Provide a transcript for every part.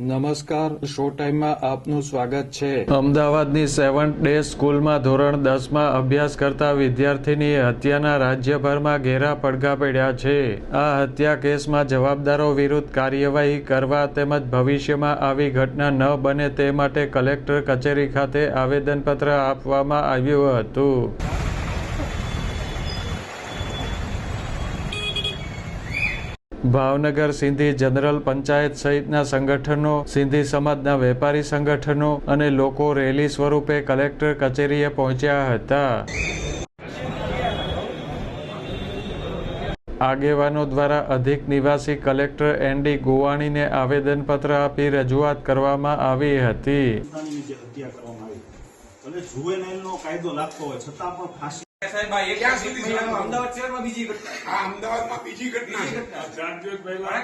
નમસ્કાર, શો ટાઈમમાં આપનું સ્વાગત છે. અમદાવાદની સેવન ડે સ્કૂલમાં ધોરણ દસમાં અભ્યાસ કરતા વિદ્યાર્થીની હત્યાના રાજ્યભરમાં ઘેરા પડઘા પડ્યા છે. આ હત્યા કેસમાં જવાબદારો વિરુદ્ધ કાર્યવાહી કરવા તેમજ ભવિષ્યમાં આવી ઘટના ન બને તે માટે કલેક્ટર કચેરી ખાતે આવેદનપત્ર આપવામાં આવ્યું હતું. ભાવનગર સિંધી જનરલ પંચાયત સહિતના સંગઠનો, સિંધી સમાજના વેપારી સંગઠનો અને લોકો રેલી સ્વરૂપે કલેક્ટર કચેરીએ પહોંચ્યા હતા. આગેવાનો દ્વારા અધિક નિવાસી કલેક્ટર એન ડી ગોવાણીને આવેદનપત્ર આપી રજૂઆત કરવામાં આવી હતી. અમદાવાદ શહેરમાં બીજી ઘટના. અમદાવાદમાં બીજી ઘટના છે. કારણ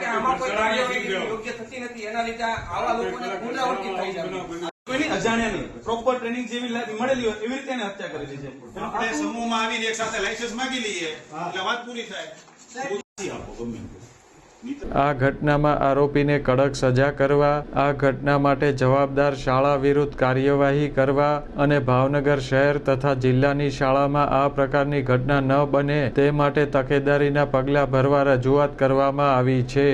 કે આમાં કોઈ કાર્યવાહી યોગ્ય થતી નથી. એના લીધે આવા લોકોને પુનરાવર્તિત થઈ જાય. કોઈની અજાણ્યા પ્રોપર ટ્રેનિંગ જેવી મળેલી હોય એવી રીતે એને હત્યા કરેલી છે આપણે સમૂહમાં આવીને એક સાથે લાયસન્સ માંગી લઈએ. એટલે વાત પૂરી થાય. આપો ગમે. આ ઘટનામાં આરોપીને કડક સજા કરવા, આ ઘટના માટે જવાબદાર શાળા વિરુદ્ધ કાર્યવાહી કરવા અને ભાવનગર શહેર તથા જિલ્લાની શાળામાં આ પ્રકારની ઘટના ન બને તે માટે તકેદારીના પગલાં ભરવા રજૂઆત કરવામાં આવી છે.